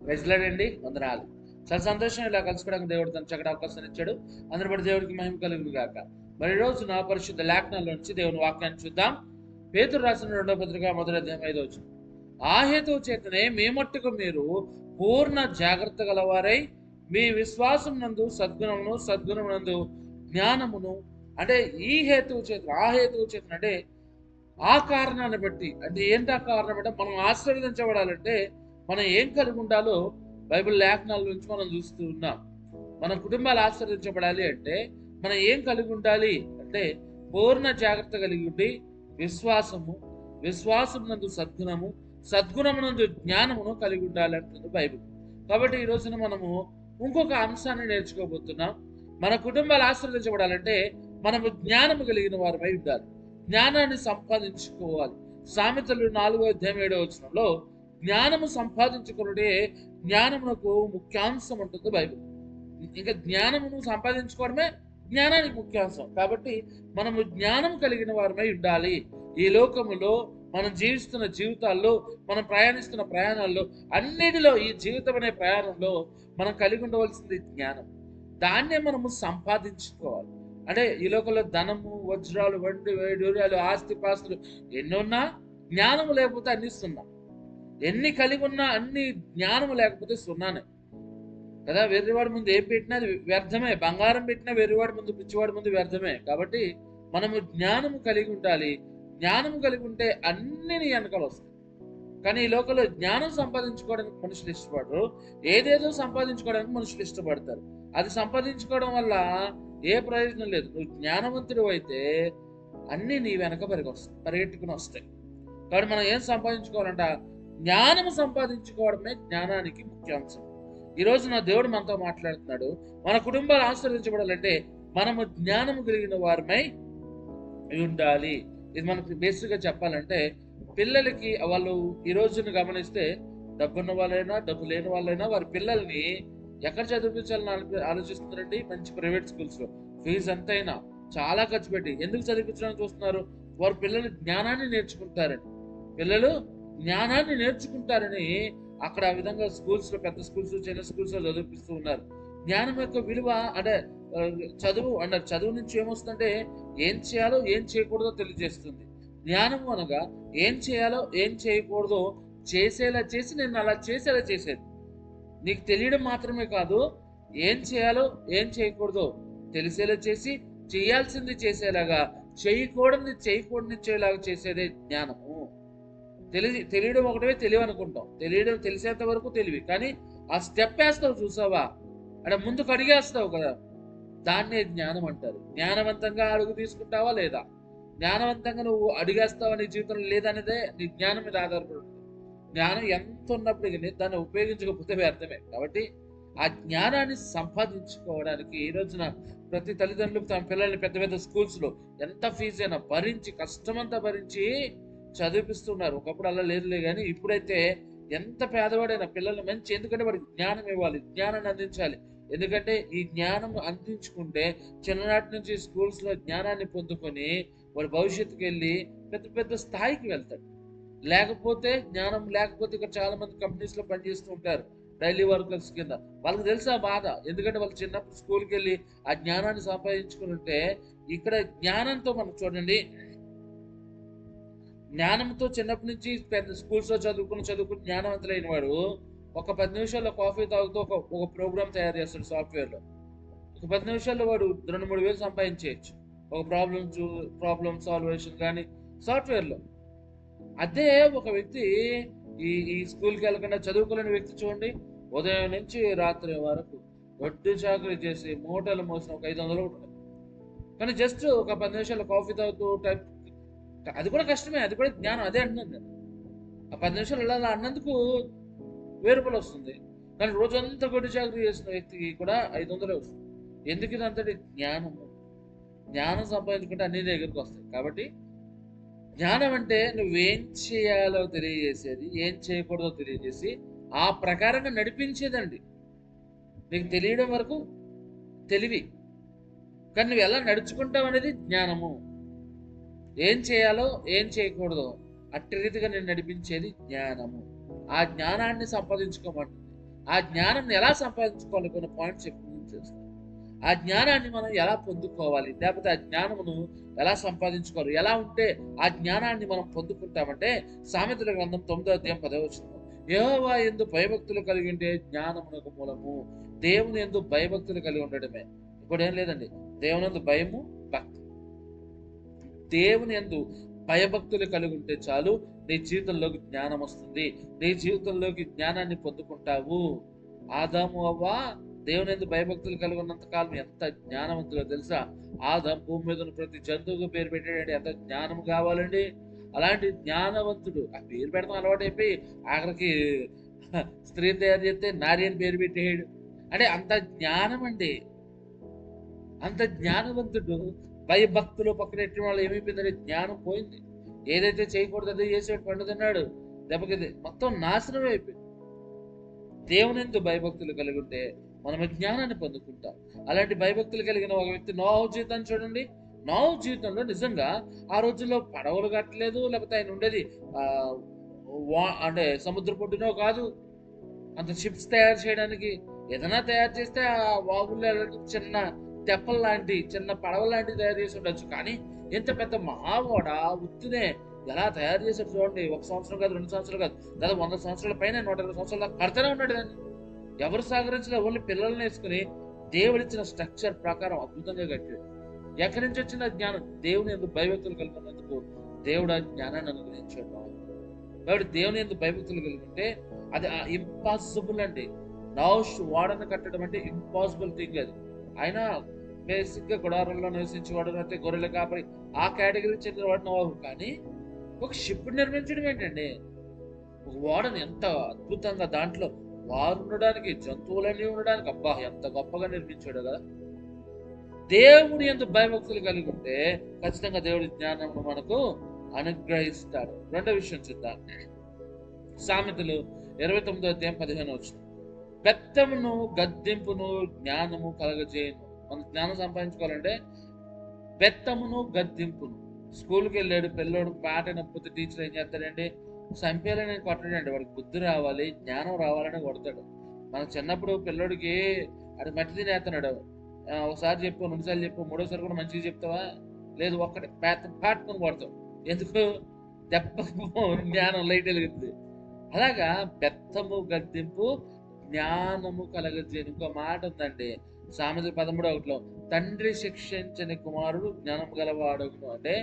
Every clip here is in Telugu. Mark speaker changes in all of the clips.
Speaker 1: ప్రజలాడండి వందనాలు. చాలా సంతోషం ఇలా కలుసుకోవడానికి దేవుడు తన చక్కటి అవకాశం ఇచ్చాడు. అందరి బట్టి దేవుడికి మహిమ కలుగును గాక. మరి రోజు నా పరిశుద్ధ లేఖనాల్లో నుంచి దేవుని వాక్యాన్ని చూద్దాం. పేతురు రాసిన రెండో పత్రిక మొదటి అధ్యాయం ఐదో వచ్చిన ఆ హేతువు చేతనే మీ మట్టుకు మీరు పూర్ణ జాగ్రత్త గలవారై మీ విశ్వాసం నందు సద్గుణమును సద్గుణమునందు జ్ఞానమును అంటే ఈ హేతువు చేత ఆ హేతువు చేత అంటే ఆ కారణాన్ని బట్టి అంటే ఏంటి ఆ కారణం అంటే మనం ఆశీర్వదించబడాలంటే మనం ఏం కలిగి ఉండాలో బైబిల్ లేఖనాల నుంచి మనం చూస్తూ ఉన్నాం. మన కుటుంబాలు ఆశ్రయించబడాలి అంటే మనం ఏం కలిగి ఉండాలి అంటే పూర్ణ జాగ్రత్త కలిగి ఉండి విశ్వాసము విశ్వాసం నందు సద్గుణము సద్గుణమునందు జ్ఞానమును కలిగి ఉండాలి అంటుంది బైబిల్. కాబట్టి ఈ రోజున మనము ఇంకొక అంశాన్ని నేర్చుకోబోతున్నాం. మన కుటుంబాలు ఆశ్రయించబడాలంటే మనము జ్ఞానము కలిగిన వారమై ఉండాలి. జ్ఞానాన్ని సంపాదించుకోవాలి. సామెతలు నాలుగో అధ్యాయం ఏడో వచనంలో జ్ఞానము సంపాదించుకున్నటే జ్ఞానమునకు ముఖ్యాంశం ఉంటుంది బైబిల్. ఇంకా జ్ఞానమును సంపాదించుకోవడమే జ్ఞానానికి ముఖ్యాంశం. కాబట్టి మనము జ్ఞానం కలిగిన వారమై ఉండాలి. ఈ లోకములో మనం జీవిస్తున్న జీవితాల్లో మనం ప్రయాణిస్తున్న ప్రయాణాల్లో అన్నిటిలో ఈ జీవితం అనే ప్రయాణంలో మనం కలిగి ఉండవలసింది జ్ఞానం. దాన్నే మనము సంపాదించుకోవాలి. అంటే ఈ లోకంలో ధనము వజ్రాలు వంటి వైడూర్యాలు ఆస్తి పాస్తులు ఎన్నున్నా జ్ఞానము లేకపోతే అన్నిస్తున్నా ఎన్ని కలిగి ఉన్నా అన్ని జ్ఞానము లేకపోతే సున్నానే. కదా వెర్రివాడి ముందు ఏం పెట్టినా వ్యర్థమే. బంగారం పెట్టినా వెర్రివాడి ముందు పిచ్చివాడి ముందు వ్యర్థమే. కాబట్టి మనము జ్ఞానము కలిగి ఉండాలి. జ్ఞానము కలిగి ఉంటే అన్ని నీ వెనకాల వస్తాయి. కానీ ఈ లోకంలో జ్ఞానం సంపాదించుకోవడానికి మనుషులు ఇష్టపడరు. ఏదేదో సంపాదించుకోవడానికి మనుషులు ఇష్టపడతారు. అది సంపాదించుకోవడం వల్ల ఏ ప్రయోజనం లేదు. నువ్వు జ్ఞానవంతుడు అయితే అన్ని నీ వెనక పరిగొస్తాయి పరిగెట్టుకుని వస్తాయి. కాబట్టి మనం ఏం సంపాదించుకోవాలంట? జ్ఞానం సంపాదించుకోవడమే జ్ఞానానికి ముఖ్యాంశం ఈరోజు నా దేవుడు మనతో మాట్లాడుతున్నాడు. మన కుటుంబాలు ఆశీర్వదించబడాలంటే మనము జ్ఞానము కలిగిన వారమై ఉండాలి. ఇది మనకు బేసిక్గా చెప్పాలంటే పిల్లలకి వాళ్ళు ఈ రోజును గమనిస్తే డబ్బున్న వాళ్ళైనా డబ్బు లేని వాళ్ళైనా వారి పిల్లల్ని ఎక్కడ చదివించాలని ఆలోచిస్తున్నారండి? మంచి ప్రైవేట్ స్కూల్స్లో. ఫీజు ఎంతైనా చాలా ఖర్చు పెట్టి. ఎందుకు చదివించడానికి చూస్తున్నారు? వారు పిల్లలు జ్ఞానాన్ని నేర్చుకుంటారండి పిల్లలు జ్ఞానాన్ని నేర్చుకుంటారని అక్కడ ఆ విధంగా స్కూల్స్లో పెద్ద స్కూల్స్ చిన్న స్కూల్స్లో చదివిపిస్తూ ఉన్నారు. జ్ఞానం యొక్క విలువ అంటే చదువు అన్నారు. చదువు నుంచి ఏమొస్తుందంటే ఏం చేయాలో ఏం చేయకూడదో తెలియజేస్తుంది. జ్ఞానం అనగా ఏం చేయాలో ఏం చేయకూడదో చేసేలా చేసి నేను అలా చేసేలా చేసేది. నీకు తెలియడం మాత్రమే కాదు ఏం చేయాలో ఏం చేయకూడదో తెలిసేలా చేసి చేయాల్సింది చేసేలాగా చేయకూడదు చేయకూడని చేయలాగా చేసేదే జ్ఞానము. తెలియ తెలియడం ఒకటే తెలివి అనుకుంటాం. తెలియడం తెలిసేంత వరకు తెలివి. కానీ ఆ స్టెప్ వేస్తావు చూసావా? అంటే ముందుకు అడిగేస్తావు కదా. దాన్నే జ్ఞానం అంటారు. జ్ఞానవంతంగా అడుగు తీసుకుంటావా లేదా? జ్ఞానవంతంగా నువ్వు అడిగేస్తావా నీ జీవితంలో లేదనేదే నీ జ్ఞానం మీద ఆధారపడి జ్ఞానం ఎంత ఉన్నప్పటికీ దాన్ని ఉపయోగించకపోతే వ్యర్థమే. కాబట్టి ఆ జ్ఞానాన్ని సంపాదించుకోవడానికి ఈ రోజున ప్రతి తల్లిదండ్రులు తమ పిల్లల్ని పెద్ద పెద్ద స్కూల్స్లో ఎంత ఫీజు అయినా భరించి కష్టమంతా భరించి చదివిపిస్తున్నారు. ఒకప్పుడు అలా లేదులే కానీ ఇప్పుడైతే ఎంత పేదవాడైనా పిల్లలు మంచి ఎందుకంటే వాడికి జ్ఞానం ఇవ్వాలి జ్ఞానాన్ని అందించాలి. ఎందుకంటే ఈ జ్ఞానం అందించుకుంటే చిన్ననాటి నుంచి స్కూల్స్లో జ్ఞానాన్ని పొందుకొని వాడు భవిష్యత్తుకి వెళ్ళి పెద్ద పెద్ద స్థాయికి వెళ్తాడు. లేకపోతే జ్ఞానం లేకపోతే ఇక్కడ చాలా మంది కంపెనీస్లో పనిచేస్తూ ఉంటారు డైలీ వర్కర్స్ కింద. వాళ్ళకి తెలుసా బాధ? ఎందుకంటే వాళ్ళు చిన్నప్పుడు స్కూల్కి వెళ్ళి ఆ జ్ఞానాన్ని సంపాదించుకుని ఉంటే ఇక్కడ జ్ఞానంతో మనం చూడండి జ్ఞానంతో చిన్నప్పటి నుంచి పెద్ద స్కూల్స్లో చదువుకుని చదువుకుని జ్ఞానవంతులైన వాడు ఒక పది నిమిషాల్లో కాఫీ తాగుతూ ఒక ఒక ప్రోగ్రామ్ తయారు చేస్తాడు సాఫ్ట్వేర్లో. ఒక పది నిమిషాల్లో వాడు రెండు మూడు వేలు సంపాదించేయచ్చు. ఒక ప్రాబ్లమ్ చూ ప్రాబ్లమ్ సాల్వేషన్ కానీ సాఫ్ట్వేర్లో. అదే ఒక వ్యక్తి ఈ ఈ స్కూల్కి వెళ్ళకుండా చదువుకోలేని వ్యక్తి చూడండి ఉదయం నుంచి రాత్రి వరకు వడ్డీ చాకరీ చేసి మూటలు మోసిన ఒక ఐదు వందలు ఉంటుంది. కానీ జస్ట్ ఒక పది నిమిషాలు కాఫీ తాగుతూ టైప్ అది కూడా కష్టమే అది కూడా జ్ఞానం అదే అంటున్నాను నేను. ఆ పది నిమిషాలు ఇలా అన్నందుకు వెయ్యి రూపాయలు వస్తుంది. కానీ రోజంతా గొడ్డు చాకరీ చేసిన వ్యక్తికి కూడా ఐదు వందలే వస్తుంది. ఎందుకు ఇది అంతటి జ్ఞానము జ్ఞానం సంపాదించుకుంటే అన్ని దగ్గరికి వస్తాయి. కాబట్టి జ్ఞానం అంటే నువ్వేం చేయాలో తెలియజేసేది ఏం చేయకూడదో తెలియజేసి ఆ ప్రకారంగా నడిపించేదండి. నీకు తెలియడం వరకు తెలివి. కానీ నువ్వు ఎలా నడుచుకుంటావు అనేది జ్ఞానము. ఏం చేయాలో ఏం చేయకూడదో అట్టి రీతిగా నేను నడిపించేది జ్ఞానము. ఆ జ్ఞానాన్ని సంపాదించుకోమంటుంది. ఆ జ్ఞానం ఎలా సంపాదించుకోవాలి కొన్ని పాయింట్స్ చెప్పి చేస్తాను. ఆ జ్ఞానాన్ని మనం ఎలా పొందుకోవాలి? లేకపోతే ఆ జ్ఞానమును ఎలా సంపాదించుకోవాలి? ఎలా ఉంటే ఆ జ్ఞానాన్ని మనం పొందుకుంటామంటే సామెతల గ్రంథం తొమ్మిదో అధ్యాయం పదవ వచ్చిన ఎందు భయభక్తులు కలిగి ఉంటే జ్ఞానమునకు మూలము. దేవుని ఎందు భయభక్తులు కలిగి ఉండడమే. ఇప్పుడు ఏం లేదండి. దేవుని ఎందు భయము దేవుని ఎందు భయభక్తులు కలిగి ఉంటే చాలు నీ జీవితంలోకి జ్ఞానం వస్తుంది. నీ జీవితంలోకి జ్ఞానాన్ని పొందుకుంటావు. ఆదాము అవ్వా దేవుని ఎందు భయభక్తులు కలిగి ఉన్నంత కాలం ఎంత జ్ఞానవంతులో తెలుసా? ఆదాం భూమి మీద ఉన్న ప్రతి జంతువుకు పేరు పెట్టాడండి ఎంత జ్ఞానం కావాలండి? అలాంటి జ్ఞానవంతుడు ఆ పేరు పెడతాం అలవాటు అయిపోయి ఆఖరికి స్త్రీ తయారు చేస్తే నారి అని పేరు పెట్టేయడు. అంటే అంత జ్ఞానం అండి అంత జ్ఞానవంతుడు భయభక్తులు పక్కనెట్టిన వాళ్ళు ఏమైపోయిందంటే జ్ఞానం పోయింది. ఏదైతే చేయకూడదు అదే చేసేవాడు పండుతున్నాడు దెబ్బకి మొత్తం నాశనం అయిపోయింది. దేవుని ఎందు భయభక్తులు కలిగి ఉంటే మనం జ్ఞానాన్ని పొందుకుంటాం. అలాంటి భయభక్తులు కలిగిన ఒక వ్యక్తి నోహు జీవితాన్ని చూడండి. నోహు జీవితంలో నిజంగా ఆ రోజుల్లో పడవలు కట్టలేదు లేకపోతే ఆయన ఉండేది వా- అంటే సముద్ర పొడ్డునో కాదు. అంత షిప్స్ తయారు చేయడానికి ఏదైనా తయారు చేస్తే ఆ వాగుల్లో చిన్న తెప్పల్లాంటి చిన్న పడవ లాంటి తయారు చేసి ఉండొచ్చు. కానీ ఇంత పెద్ద మహాగోడ ఉత్తినే ఎలా తయారు చేశాడు చూడండి. ఒక సంవత్సరం కాదు రెండు సంవత్సరాలు కాదు. దాదాపు వంద సంవత్సరాల పైన నూట ఇరవై సంవత్సరాల కడతానే ఉన్నాడు దాన్ని. ఎవరు సహకరించలే ఓన్లీ పిల్లల్ని వేసుకుని దేవుడిచ్చిన స్ట్రక్చర్ ప్రకారం అద్భుతంగా కట్టాడు. ఎక్కడి నుంచి వచ్చిన జ్ఞానం? దేవుని ఎందుకు భయభక్తులు కలిగినందుకు దేవుడు ఆ జ్ఞానాన్ని అనుగ్రహించాడు కాబట్టి దేవుని ఎందుకు భయభక్తులు కలిగి ఉంటే అది ఇంపాసిబుల్ అండి. నౌష్ వాడని కట్టడం అంటే ఇంపాసిబుల్ థింగ్ అది అయినా బేసిక్గా గుడారంలో నివసించేవాడు లేకపోతే గొర్రెల కాపరి ఆ కేటగిరీకి చెందినవాడు నోవాహు కానీ ఒక షిప్ నిర్మించడం ఏంటండి? ఒక ఓడని ఎంత అద్భుతంగా దాంట్లో వారు ఉండడానికి జంతువులన్నీ ఉండడానికి అబ్బా ఎంత గొప్పగా నిర్మించాడు కదా. దేవుడు ఎంత భయభక్తులు కలిగి ఉంటే ఖచ్చితంగా దేవుడి జ్ఞానం మనకు అనుగ్రహిస్తాడు. రెండో విషయం చూద్దాం. సామెతలు ఇరవై తొమ్మిదో అధ్యాయం పదిహేను వచ్చింది పెత్తమును గద్దింపును జ్ఞానము కలగజేయను. మన జ్ఞానం సంపాదించుకోవాలంటే బెత్తమును గద్దింపును. స్కూల్కి వెళ్ళాడు పిల్లోడు పాట నొప్పితే టీచర్ ఏం చేస్తాడండి చంపేయాలని కొట్టడండి. వాడికి బుద్ధి రావాలి జ్ఞానం రావాలని కొడతాడు. మన చిన్నప్పుడు పిల్లోడికి అది మట్టి తినేస్తున్నాడు. ఒకసారి చెప్పు రెండుసార్లు చెప్పు మూడోసారి కూడా మంచిగా చెప్తావా? లేదు ఒక్కటి పేత పాటుకొని కొడతావు. ఎందుకు? దెబ్బ జ్ఞానం లైట్ వెలుగుతుంది అలాగా బెత్తము గద్దింపు జ్ఞానము కలగజేయను. ఇంకో మాట ఉందండి. సామెత పదమూడు ఒకటిలో తండ్రి శిక్షించిన కుమారుడు జ్ఞానం గలవాడు అంటే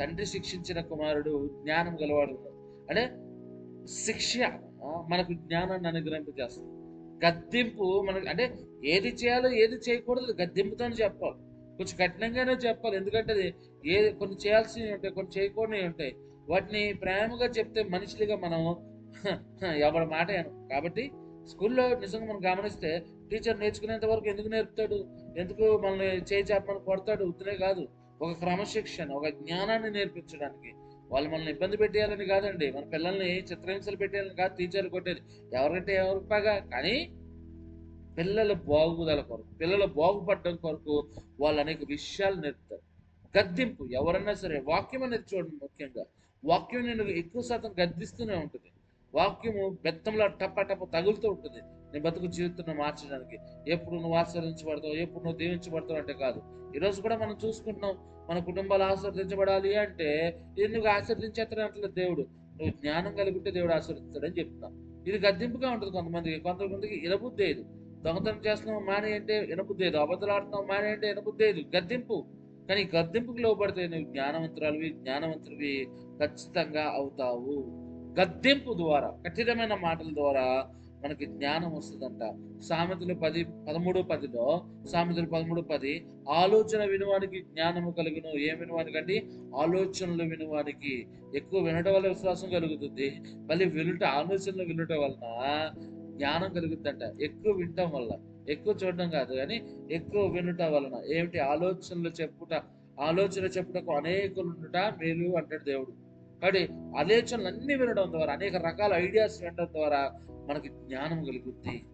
Speaker 1: తండ్రి శిక్షించిన కుమారుడు జ్ఞానం గలవాడు అంటే శిక్ష మనకు జ్ఞానాన్ని అనుగ్రహింపజేస్తుంది. గద్దింపు మనకు అంటే ఏది చేయాలో ఏది చేయకూడదు గద్దింపుతోనే చెప్పాలి. కొంచెం కఠినంగానే చెప్పాలి. ఎందుకంటే అది ఏ కొన్ని చేయాల్సినవి ఉంటాయి కొన్ని చేయకూడనివి ఉంటాయి. వాటిని ప్రేమగా చెప్తే మనుషులుగా మనం ఎవరి మాట కాబట్టి స్కూల్లో నిజంగా మనం గమనిస్తే టీచర్ నేర్చుకునేంత వరకు ఎందుకు నేర్పుతాడు? ఎందుకు మనల్ని చేయి చెప్పమని కొడతాడు? ఉత్తరే కాదు. ఒక క్రమశిక్షణ ఒక జ్ఞానాన్ని నేర్పించడానికి. వాళ్ళు మనల్ని ఇబ్బంది పెట్టేయాలని కాదండి. మన పిల్లల్ని చిత్రహింసలు పెట్టేయాలని కాదు టీచర్లు కొట్టేది. ఎవరికంటే ఎవరు పగా. కానీ పిల్లల బాగుదల కొరకు పిల్లల బాగుపడడం కొరకు వాళ్ళు అనేక విషయాలు నేర్పుతారు. గద్దింపు ఎవరైనా సరే వాక్యం అనేది చూడండి ముఖ్యంగా. వాక్యం నేను ఎక్కువ శాతం గద్దిస్తూనే ఉంటుంది. వాక్యము బెత్తంలో టప్ప టప్ప తగులుతూ ఉంటుంది. నీ బతుకు జీవితాన్ని మార్చడానికి. ఎప్పుడు నువ్వు ఆశీర్వదించబడతావు ఎప్పుడు నువ్వు దీవించబడతావు అంటే కాదు. ఈరోజు కూడా మనం చూసుకుంటున్నాం మన కుటుంబాలు ఆశీర్దించబడాలి అంటే ఎందుకు ఆశీర్వదించేస్తాడంటే దేవుడు. నువ్వు జ్ఞానం కలిగి ఉంటే దేవుడు ఆశీర్వదిస్తాడని చెప్తున్నాం. ఇది గద్దింపుగా ఉంటుంది కొంతమందికి. కొంతమందికి ఇనబుద్ధి లేదు. దొంగతనం చేస్తున్నావు మానే అంటే ఇనబుద్ధి లేదు. అబద్ధాలు ఆడుతున్నావు మానే అంటే ఇనబుద్ధేదు గద్దింపు. కానీ గద్దింపుకు లోపడితే నువ్వు జ్ఞానవంతురాలివి జ్ఞానవంతుడివి ఖచ్చితంగా అవుతావు. గద్దెంపు ద్వారా కఠినమైన మాటల ద్వారా మనకి జ్ఞానం వస్తుందంట. సామెతలు పది పదమూడు పదిలో సామెతలు పదమూడు పది ఆలోచన వినువానికి జ్ఞానము కలుగును. ఏం వినువానికండి? ఆలోచనలు వినువానికి. ఎక్కువ వినటం వల్ల విశ్వాసం కలుగుతుంది. మళ్ళీ వినుట ఆలోచనలు వినుట వలన జ్ఞానం కలుగుతుందంట. ఎక్కువ వినటం వల్ల. ఎక్కువ చూడడం కాదు కానీ ఎక్కువ వినుట వలన. ఏమిటి? ఆలోచనలు చెప్పుట ఆలోచన చెప్పుటకు అనేకులు ఉండుట మేలు అంటాడు దేవుడు. కాబట్టి ఆలోచనలు అన్ని వినడం ద్వారా అనేక రకాల ఐడియాస్ వినడం ద్వారా మనకి జ్ఞానం కలుగుద్ది.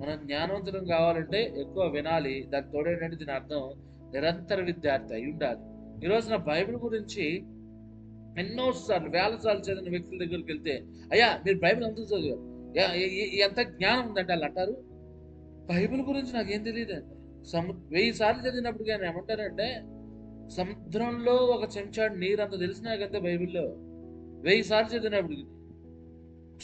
Speaker 1: మనం జ్ఞానవంతులం కావాలంటే ఎక్కువ వినాలి. దాని తోడేంటంటే దీని అర్థం నిరంతర విద్యార్థి అయి ఉండాలి. ఈ రోజున బైబిల్ గురించి ఎన్నో సార్లు వేల సార్లు చదివిన వ్యక్తుల దగ్గరికి వెళ్తే అయ్యా మీరు బైబిల్ ఎంత చదివారు? ఎంత జ్ఞానం ఉందంటే వాళ్ళు అంటారు. బైబిల్ గురించి నాకేం తెలియదు. సము వెయ్యి సార్లు చదివినప్పుడు కానీ ఏమంటారంటే సముద్రంలో ఒక చెంచాడు నీరు అంత తెలిసినా కదా బైబిల్లో? వెయ్యి సార్లు చదివినప్పుడు.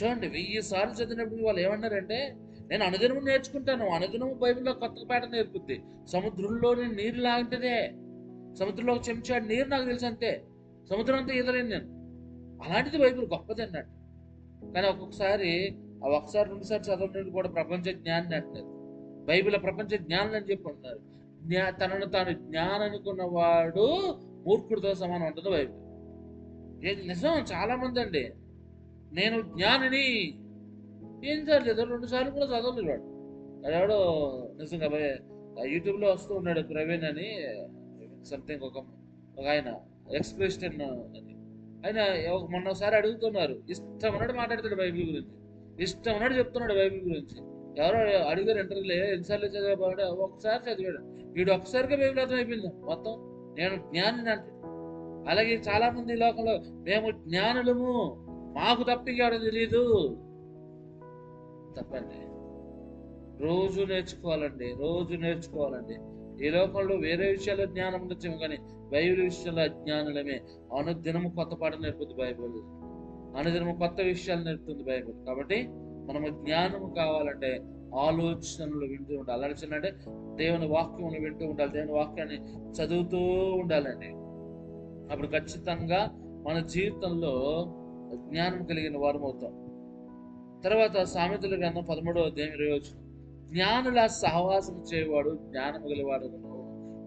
Speaker 1: చూడండి వెయ్యి సార్లు చదివినప్పుడు వాళ్ళు ఏమన్నారంటే నేను అనుదినము నేర్చుకుంటాను అనుదినము బైబిల్లో కొత్త పాట నేర్పుద్ది. సముద్రంలోని నీరు లాంటిదే. సముద్రంలో ఒక చెంచాడు నీరు నాకు తెలుసు అంతే. సముద్రం అంతా ఈదలేను నేను. అలాంటిది బైబిల్ గొప్పది అన్నట్టు. కానీ ఒక్కొక్కసారి ఆ ఒకసారి రెండుసార్లు చదవడానికి కూడా ప్రపంచ జ్ఞాని అంటున్నారు. బైబిల్ ప్రపంచ జ్ఞానం అని చెప్పి అంటున్నారు. జ్ఞా తనను తాను జ్ఞానం అనుకున్నవాడు మూర్ఖుడితో సమానం ఉంటుంది బైబిల్. ఇది నిజం? చాలా మంది అండి నేను జ్ఞానిని ఏం చదవలేదు రెండు సార్లు కూడా చదవలేదు వాడు. అదేవాడో నిజంగా భయ- యూట్యూబ్లో వస్తూ ఉన్నాడు ప్రవీణ్ అని సంథింగ్ ఒక ఒక ఆయన ఎక్స్ క్రిస్టియన్ అని. ఆయన ఒక మొన్నసారి అడుగుతున్నారు ఇష్టం ఉన్నాడు మాట్లాడతాడు బైబిల్ గురించి. ఇష్టం ఉన్నాడు చెప్తున్నాడు బైబిల్ గురించి. ఎవరో అడిగారు ఇంటర్వ్యూలో ఎన్నిసార్లు చదివాడు ఒకసారి చదివాడు. వీడు ఒకసారిగా బైబిల్ అయిపోయింది మొత్తం. నేను జ్ఞాని అంటే. అలాగే చాలా మంది ఈ లోకంలో మేము జ్ఞానులము. మాకు తప్పిగాడు తెలియదు తప్పండి. రోజు నేర్చుకోవాలండి రోజు నేర్చుకోవాలండి. ఈ లోకంలో వేరే విషయాల్లో జ్ఞానం ఉండొచ్చేమో కానీ బైబిల్ విషయంలో అజ్ఞానులమే. అనుదినము కొత్త పాట నేర్పుతుంది బైబిల్. అనుదినము కొత్త విషయాలు నేర్పుతుంది బైబిల్. కాబట్టి మనము జ్ఞానం కావాలంటే ఆలోచనలు వింటూ ఉండాలి. ఆలోచన అంటే దేవుని వాక్యమును వింటూ ఉండాలి. దేవుని వాక్యాన్ని చదువుతూ ఉండాలండి. అప్పుడు ఖచ్చితంగా మన జీవితంలో జ్ఞానం కలిగిన వారం అవుతాం. తర్వాత సామెతలు గ్రంథం పదమూడవ దేని రోజు జ్ఞానుల సహవాసం చేయవాడు జ్ఞానం గలవాడు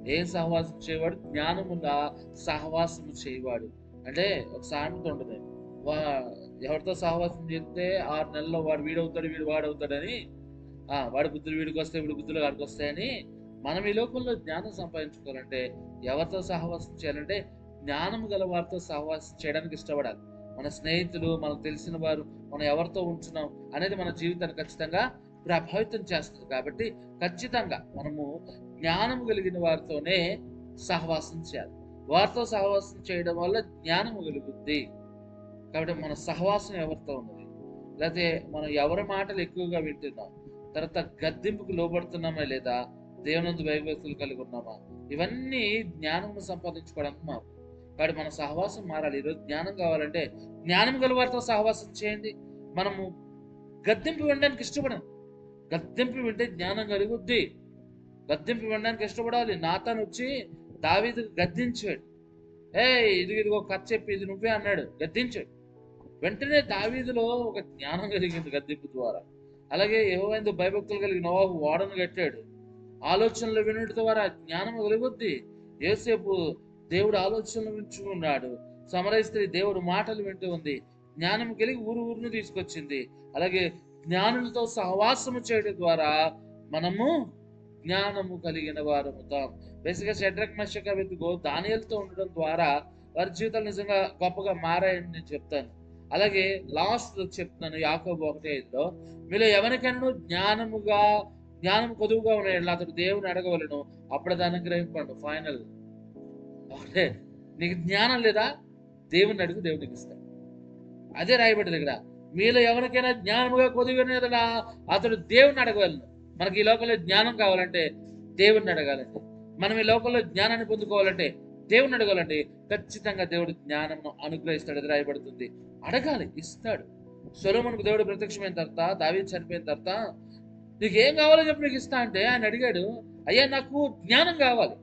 Speaker 1: ఏం సహవాసం చేయవాడు? జ్ఞానముల సహవాసం చేయవాడు. అంటే ఒక సామెత ఉంటుంది. వా ఎవరితో సహవాసం చేస్తే ఆరు నెలల్లో వాడు వీడవుతాడు వీడు వాడవుతాడని వాడి బుద్ధులు వీడికి వస్తాయి వీడి బుద్ధులు వాడికి వస్తాయని మనం ఈ లోకంలో జ్ఞానం సంపాదించుకోవాలంటే ఎవరితో సహవాసం చేయాలంటే జ్ఞానం గల వారితో సహవాసం చేయడానికి ఇష్టపడాలి. మన స్నేహితులు మనకు తెలిసిన వారు మనం ఎవరితో ఉంటున్నాం అనేది మన జీవితాన్ని ఖచ్చితంగా ప్రభావితం చేస్తుంది. కాబట్టి ఖచ్చితంగా మనము జ్ఞానం కలిగిన వారితోనే సహవాసం చేయాలి. వారితో సహవాసం చేయడం వల్ల జ్ఞానం కలుగుద్ది కాబట్టి మన సహవాసం ఎవరితో ఉన్నది? లేకపోతే మనం ఎవరి మాటలు ఎక్కువగా వింటున్నాం? తర్వాత గద్దెంపుకు లోబడుతున్నామా లేదా? దేవునందు భయభక్తులు కలిగి ఉన్నామా? ఇవన్నీ జ్ఞానం సంపాదించుకోవడానికి మాకు. కాబట్టి మన సహవాసం మారాలి. ఈరోజు జ్ఞానం కావాలంటే జ్ఞానం గల వారితో సహవాసం చేయండి. మనము గద్దెంపు వినడానికి ఇష్టపడం గద్దెంపు వింటే జ్ఞానం కలుగుద్ది. గద్దెంపు వినడానికి ఇష్టపడాలి. నాతను వచ్చి దావీదు గద్దించాడు. ఏ ఇది ఇదిగో కథ చెప్పి ఇది నువ్వే అన్నాడు. గద్దించాడు. వెంటనే దావీదులో ఒక జ్ఞానం కలిగింది గద్దెంపు ద్వారా. అలాగే ఏవైందో భయభక్తులు కలిగిన నవాబు ఓడను కట్టాడు. ఆలోచనలు వినడం ద్వారా జ్ఞానం కలిగొద్ది ఏసేపు దేవుడు ఆలోచనలు వింటున్నాడు సమరస్త్రీ దేవుడు మాటలు వింటూ ఉంది. జ్ఞానం కలిగి ఊరు ఊరును తీసుకొచ్చింది. అలాగే జ్ఞానులతో సహవాసము చేయడం ద్వారా మనము జ్ఞానము కలిగిన వారముతాం. బేసిక్గా షడ్రక్ మషక వెతుకో దానియలతో ఉండడం ద్వారా వారి జీవితాలు నిజంగా గొప్పగా మారాయని నేను చెప్తాను. అలాగే లాస్ట్ చెప్తున్నాను యాకోబు ఒకటే ఐదులో మీలో ఎవరికైనా జ్ఞానముగా జ్ఞానం కొదువుగా ఉన్న అతడు దేవుని అడగవలను అప్పుడు దాన్ని గ్రహింపండు ఫైనల్ ఒకటే నీకు జ్ఞానం లేదా? దేవుని అడుగు దేవునికి ఇస్తాడు. అదే రాయబడింది ఇక్కడ మీలో ఎవరికైనా జ్ఞానముగా కొద్దిగా అతడు దేవుని అడగవలను. మనకి ఈ లోకంలో జ్ఞానం కావాలంటే దేవుణ్ణి అడగాలండి. మనం ఈ లోకంలో జ్ఞానాన్ని పొందుకోవాలంటే దేవుని అడగాలండి ఖచ్చితంగా దేవుడు జ్ఞానం అనుగ్రహిస్తాడు రాయబడుతుంది అడగాలి ఇస్తాడు. సొలోమన్కు దేవుడు ప్రత్యక్షమైన తర్వాత దావి చనిపోయిన తర్వాత నీకు ఏం కావాలో చెప్పి నీకు ఇస్తా అంటే ఆయన అడిగాడు అయ్యా నాకు జ్ఞానం కావాలి.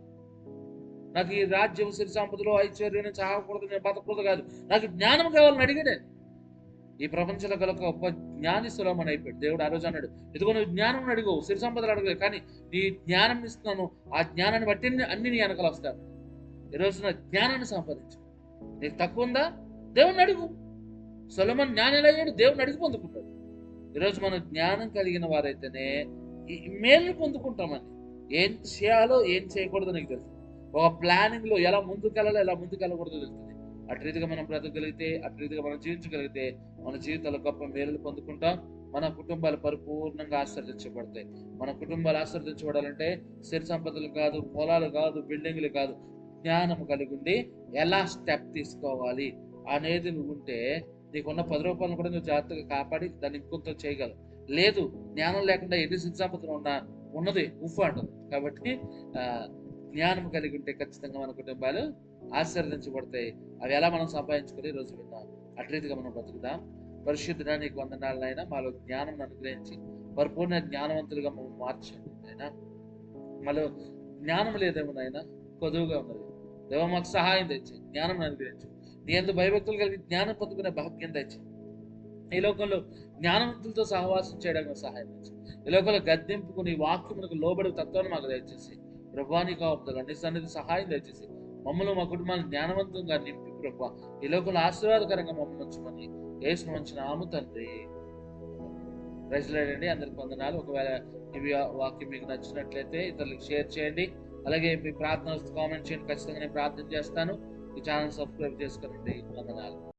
Speaker 1: నాకు ఈ రాజ్యం సిరి సంపదలో ఐశ్వర్యం నేను చావకూడదు నేను బతకూడదు కాదు. నాకు జ్ఞానం కావాలని అడిగాడే. ఈ ప్రపంచంలో గల ఒక గొప్ప జ్ఞాని సులభం అయిపోయాడు. దేవుడు ఆ రోజు అన్నాడు ఇదిగో నువ్వు జ్ఞానం అడుగు సిరి సంపదలు అడగలేదు కానీ నీ జ్ఞానం ఇస్తున్నాను. ఆ జ్ఞానాన్ని బట్టి అన్ని నీ వెనకలు వస్తాను ఈ రోజున జ్ఞానాన్ని సంపాదించు. నీకు తక్కువ ఉందా? దేవుణ్ణి అడుగు. సొలమన్ జ్ఞానం దేవుని అడిగి పొందుకుంటాడు. ఈరోజు మనం జ్ఞానం కలిగిన వారైతేనే ఈ మేలు పొందుకుంటామని ఏం చేయాలో ఏం చేయకూడదో నీకు తెలుసు. ఒక ప్లానింగ్లో ఎలా ముందుకెళ్ళాలో ఎలా ముందుకెళ్ళకూడదో తెలుస్తుంది. అటు రీతిగా మనం బ్రతకగలిగితే అటు రీతిగా మనం జీవించగలిగితే మన జీవితాల్లో గొప్ప మేలు పొందుకుంటాం. మన కుటుంబాలు పరిపూర్ణంగా ఆశ్రదించబడతాయి మన కుటుంబాలు ఆశ్రదించబడాలంటే సిరి సంపదలు కాదు పొలాలు కాదు బిల్డింగ్లు కాదు. జ్ఞానం కలిగి ఉండి ఎలా స్టెప్ తీసుకోవాలి అనేది నువ్వు ఉంటే నీకున్న పది రూపాయలను కూడా నువ్వు జాగ్రత్తగా కాపాడి దాన్ని ఇంకొంత చేయగలవు. లేదు జ్ఞానం లేకుండా ఎన్ని సిద్ధాంపతులు ఉన్నా ఉన్నది ఉఫ్ అంటది కాబట్టి జ్ఞానం కలిగి ఉంటే ఖచ్చితంగా మన కుటుంబాలు ఆశీర్వదించబడతాయి. అవి ఎలా మనం సంపాదించుకొని ఈ రోజు విన్నాం. అటు మనం బతుకుదాం పరిశుద్ధుడా నీకు వందనాలైనా మాలో జ్ఞానం అనుగ్రహించి పరిపూర్ణ జ్ఞానవంతులుగా మనం మార్చండి అయినా మాలో జ్ఞానం లేదేమో నాయన. కొదువుగా ఉన్నది. దేవ మాకు సహాయం తెచ్చి జ్ఞానం అనుగ్రహించు నీ ఎందు భయభక్తులు కలిగి జ్ఞానం పొందుకునే భాగ్యం తెచ్చి ఈ లోకంలో జ్ఞానవంతులతో సహవాసం చేయడానికి సహాయం తెచ్చు ఈ లోకంలో గద్దెంపుకు నీ వాక్యమునకు లోబడి తత్వాన్ని మాకు దయచేసి ప్రభాని కాపుదలు నీ సన్నిధి సహాయం దయచేసి మమ్మల్ని మా కుటుంబాన్ని జ్ఞానవంతంగా నింపి ప్రభా ఈ లోకంలో ఆశీర్వాదకరంగా మమ్మల్ని ఉంచమని వేసిన మంచిన ఆము తండ్రి ప్రజలండి అందరికి వందనాలు. ఒకవేళ ఇవి వాక్యం మీకు నచ్చినట్లయితే ఇతరులకు షేర్ చేయండి. అలాగే మీ ప్రార్థన కామెంట్ చేయండి. ఖచ్చితంగా నేను ప్రార్థన చేస్తాను. ఈ ఛానల్ సబ్స్క్రైబ్ చేసుకోండి. వందనాలు.